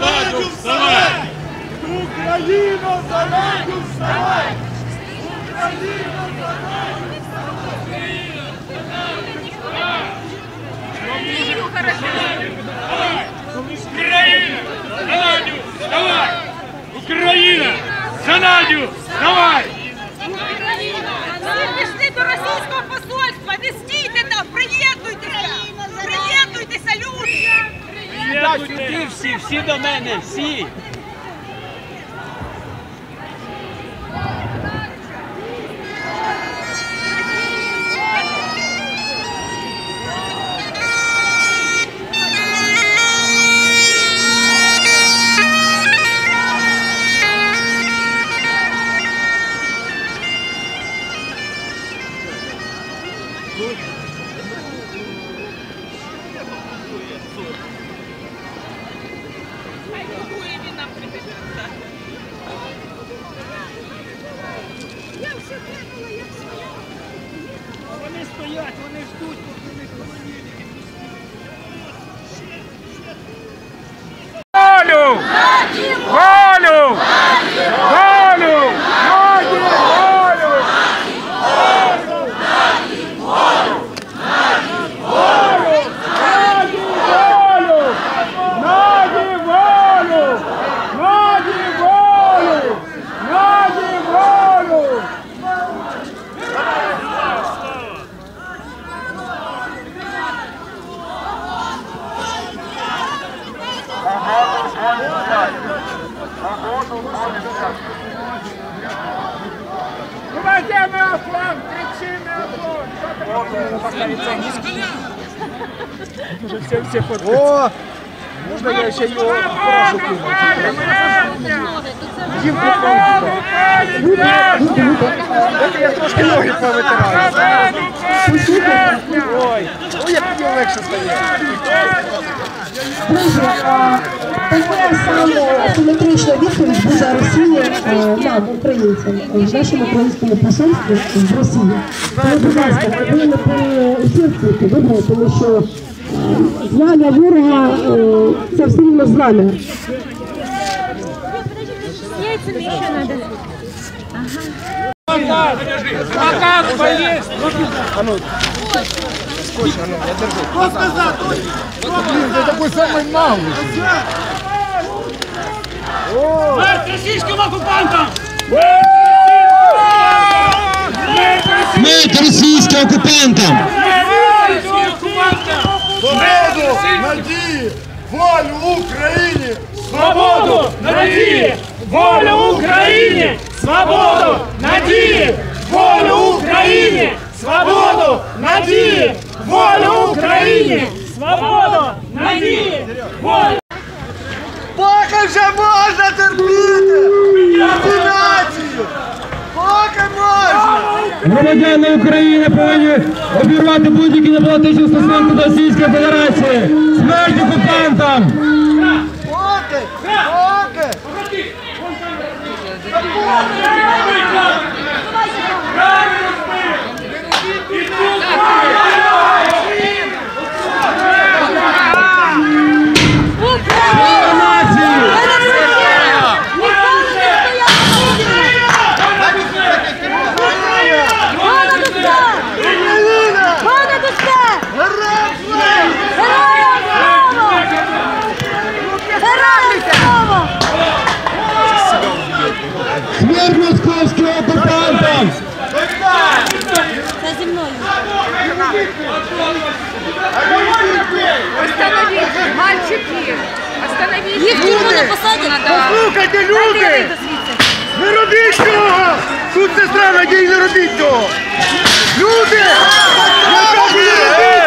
Надю, вставай! Україна, за Надю, вставай! Україна, за Надю, Україна! За Надю! Вставай! Україна! За сюди всі, всі до мене, всі. Ждуть, поки не надо поставить ценник. Уже все, все фоткаются. О! Можно я еще его прошу Дим, Это я трошки ноги повытираю. Ой, ой, як мені легше стає. Друзі, така саме симетрична відповідь буде Росії е, нам, українцям, в нашому українському посольстві в Росії. Тому, будь ласка, ви не переусердствуйте, добре, тому що знання ворога це все рівно знання. Плакат повесь! Блин, ты такой самый наглый. Смерть російським окупантам! Смерть російським окупантам! Свободу, надії, волю Україні! Свободу, надії, Волю Україні! Свободу, надії, волю Україні! Свободу, надії, волю Україні! Свободу, надії, волю! Поки вже можна терпіти! Вакцинацію! Поки можна! Громадяни України повинні обірвати будь-які дипломатичні стосунки до Російської Федерації! Смерть окупантам! Поки! Поки! Слава нації! Україна! Героям слава! Смерть московським окупантам! Це зі мною. Остановіть! Мальчики, остановіть. Їх тюрму не посадять? Послухайте, люди! Не робіть цього! Тут сестра надій, не робіть цього! Люди! Не робіть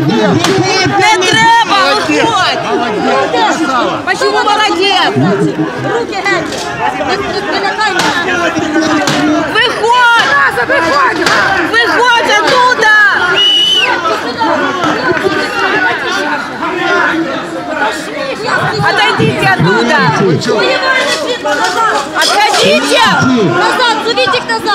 Не треба, виходь! Почему молодець? Руки геть! Не- не- Не лякай мене! Виходь! Виходь! Виходь оттуда! Отойдите оттуда! Отходите! Назад, зовіть їх назад!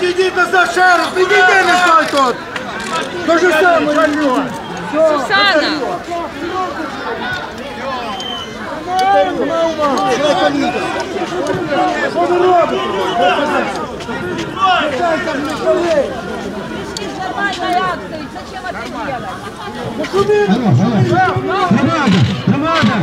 Підійдіть назад ще раз, підійди, не стой тут! То же саме, Альо! Сусана! Що ви робите? Зачем это делать? Громада,